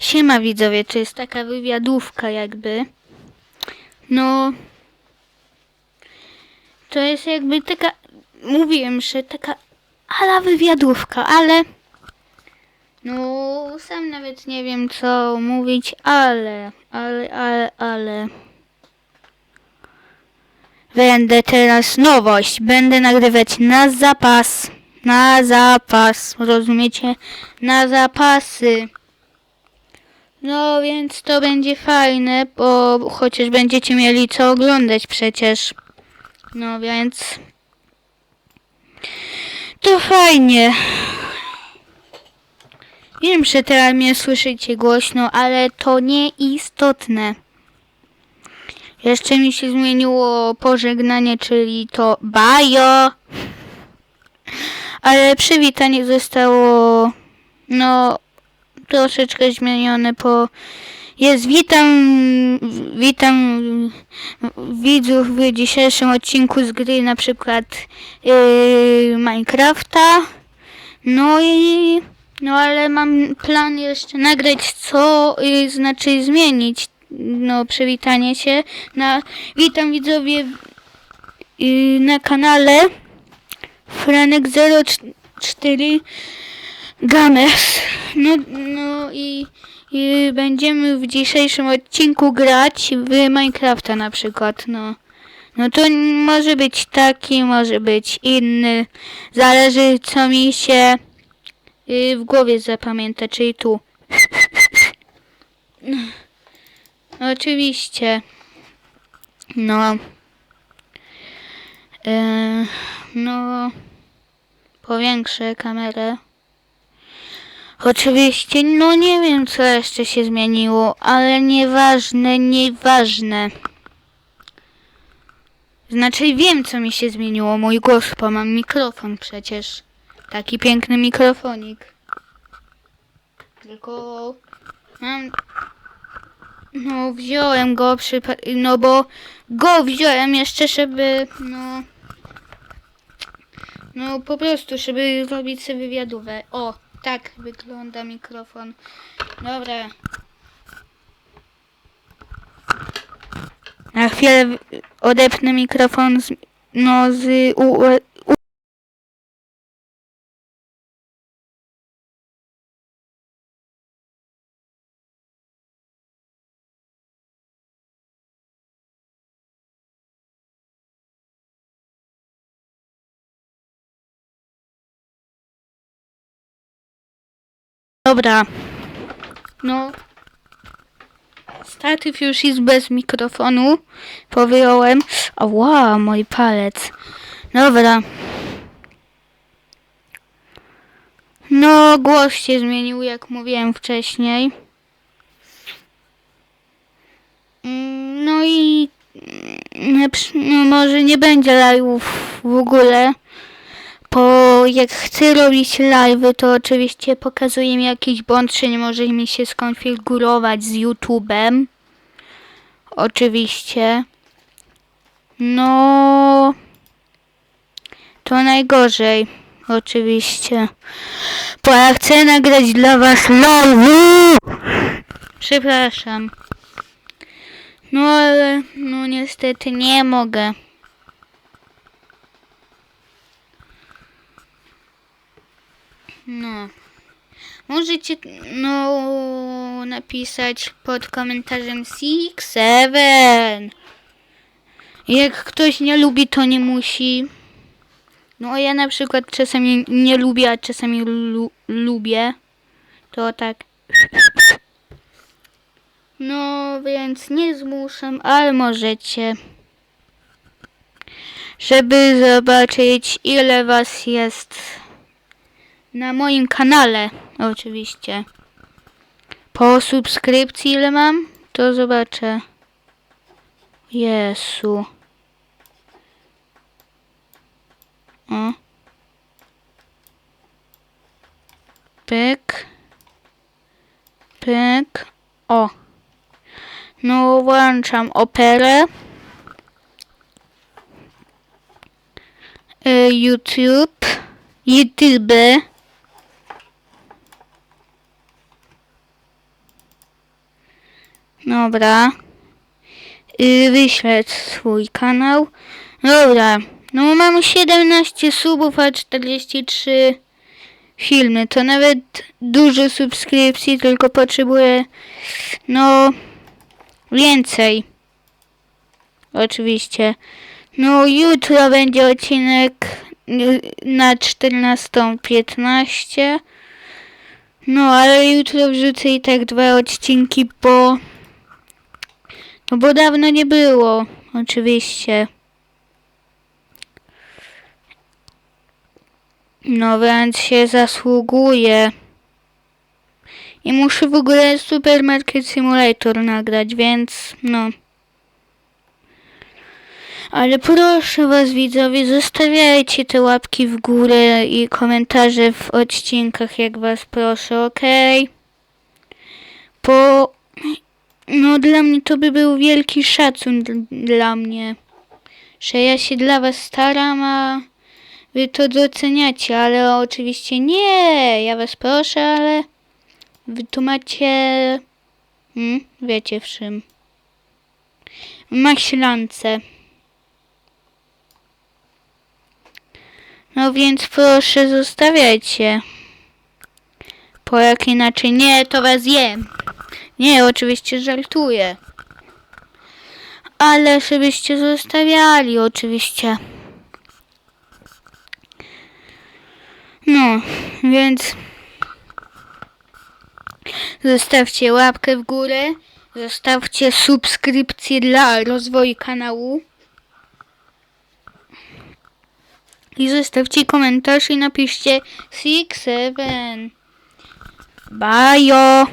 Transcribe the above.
Siema widzowie, to jest taka wywiadówka jakby. No. To jest jakby taka. Mówiłem, że taka ala wywiadówka, ale. No, sam nawet nie wiem co mówić, ale, ale, ale, ale. Będę teraz nowość. Będę nagrywać na zapas. Na zapas. Rozumiecie? Na zapasy. No więc to będzie fajne, bo chociaż będziecie mieli co oglądać przecież. No więc. To fajnie. Wiem, że teraz mnie słyszycie głośno, ale to nieistotne. Jeszcze mi się zmieniło pożegnanie, czyli to bajo. Ale przywitanie zostało, no, troszeczkę zmienione, bo jest witam, witam widzów w dzisiejszym odcinku z gry na przykład yy, Minecrafta. No i, no ale mam plan jeszcze nagrać, co yy, znaczy zmienić, no, przywitanie się na, witam widzowie yy, na kanale Franek04 Gamers. No, no i, i będziemy w dzisiejszym odcinku grać w Minecrafta na przykład, no. No to może być taki, może być inny. Zależy co mi się y, w głowie zapamięta, czyli tu. Oczywiście. No. E, no. Powiększę kamerę. Oczywiście, no nie wiem co jeszcze się zmieniło, ale nieważne, nieważne. Znaczy wiem co mi się zmieniło, mój głos, bo mam mikrofon przecież. Taki piękny mikrofonik. Tylko mam... No wziąłem go przy... No bo go wziąłem jeszcze, żeby... No... No po prostu, żeby zrobić sobie wywiadówę. O, tak wygląda mikrofon. Dobra. Na chwilę odepnę mikrofon z, no z Dobra. No. Statyw już jest bez mikrofonu. Powyjąłem. Ała, mój palec. Dobra. No, głos się zmienił, jak mówiłem wcześniej. Mm, No i mm, no, może nie będzie live'ów w ogóle. Jak chcę robić live, to oczywiście pokazuje mi jakiś błąd, czy nie może mi się skonfigurować z YouTube'em. Oczywiście. No. To najgorzej. Oczywiście. Bo ja chcę nagrać dla was live. Przepraszam. No ale, no niestety nie mogę. No. Możecie no napisać pod komentarzem Six Seven. Jak ktoś nie lubi, to nie musi. No ja na przykład czasami nie lubię, a czasami lu lubię. To tak. No więc nie zmuszam, ale możecie. Żeby zobaczyć ile was jest na moim kanale, oczywiście. Po subskrypcji ile mam? To zobaczę. Jesu. O. Pyk. Pyk. O. No, włączam operę. Y, YouTube. YouTube. Dobra. Yy, wyśleć swój kanał. Dobra. No mam 17 subów, a 43 filmy. To nawet dużo subskrypcji, tylko potrzebuję no więcej. Oczywiście. No jutro będzie odcinek y, na 14.15. No ale jutro wrzucę i tak dwa odcinki, bo no bo dawno nie było, oczywiście. No więc się zasługuje. I muszę w ogóle Supermarket Simulator nagrać, więc no. Ale proszę was widzowie, zostawiajcie te łapki w górę i komentarze w odcinkach, jak was proszę, okej? Bo no dla mnie to by był wielki szacun dl- dla mnie, że ja się dla was staram, a wy to doceniacie, ale oczywiście nie, ja was proszę, ale wy tu macie, hmm, wiecie w czym, maślance. No więc proszę zostawiajcie. Bo jak inaczej nie, to was jem. Nie, oczywiście żartuję. Ale żebyście zostawiali, oczywiście. No, więc zostawcie łapkę w górę, zostawcie subskrypcję dla rozwoju kanału i zostawcie komentarz i napiszcie 6-7. Bajo!